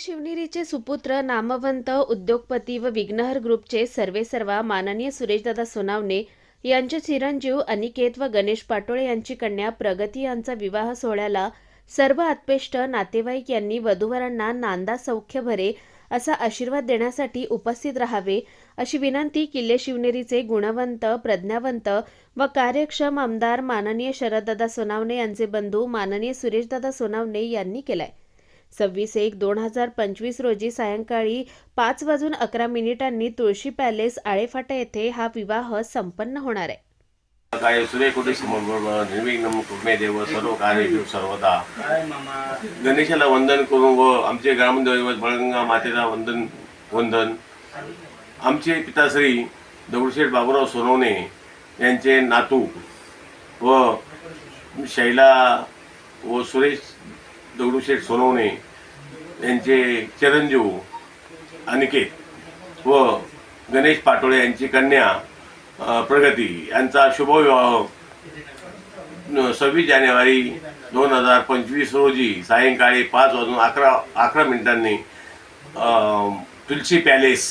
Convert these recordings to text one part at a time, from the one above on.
शिवनेरीचे सुपुत्र नामवंत उद्योगपती व विघ्नहर ग्रुपचे सर्वेसर्वा माननीय सुरेशदादा सोनावणे यांचे चिरंजीव अनिकेत व गणेश पाटोळे यांची कन्या प्रगती यांचा विवाह सोहळ्याला सर्व आत्पेष्ट नातेवाईक यांनी वधूवरांना नांदा सौख्य भरे असा आशीर्वाद देण्यासाठी उपस्थित राहावे अशी विनंती किल्ले शिवनेरीचे गुणवंत प्रज्ञावंत व कार्यक्षम आमदार माननीय शरददादा सोनावणे यांचे बंधू माननीय सुरेशदादा सोनावणे यांनी केलाय. सव्वीस एक दोन हजार पंचवीस रोजी सायंकाळी पाच वाजून अकरा मिनिटांनी तुळशी पॅलेस आळेफाटा येथे हा विवाह संपन्न होणार आहे. काय सूर्यकोटी समोर देव सर्व कार्य सर्वदा. गणेशाला वंदन करून व आमचे ग्रामदैवत बळगंगा मातेला वंदन वंदन. आमचे पिताश्री दगडूशेठ बाबूराव सोनवणे यांचे नातू व शैला व सुरेश दगडूशेठ सोनवणे यांचे चिरंजीव अनिकेत व गणेश पाटोळे यांची कन्या प्रगती यांचा शुभविवाह सव्वीस जानेवारी दोन हजार पंचवीस रोजी सायंकाळी पाच वाजून अकरा अकरा मिनिटांनी तुलसी पॅलेस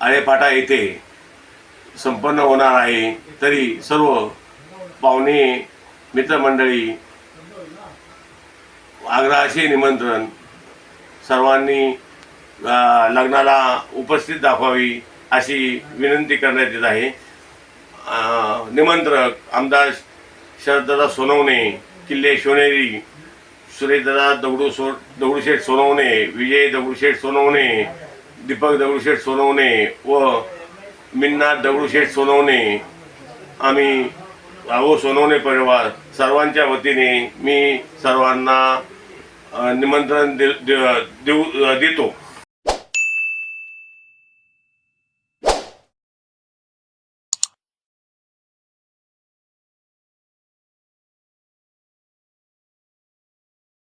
आळेपाटा येथे संपन्न होणार आहे. तरी सर्व पाहुणे मित्रमंडळी आग्रहाचे निमंत्रण सर्वांनी लग्नाला उपस्थित दाखवावी अशी विनंती करण्यात येत आहे. निमंत्रक आमदार शरददादा सोनवणे किल्ले शिवनेरी सुरेशदादा दगडू सो दगडूशेठ सोनवणे विजय दगडूशेठ सोनवणे दीपक दगडूशेठ सोनवणे व मिन्ना दगडूशेठ सोनवणे आम्ही राघव सोनवणे परिवार सर्वांच्या वतीने मी सर्वांना निमंत्रण दे- दे- देऊ देतो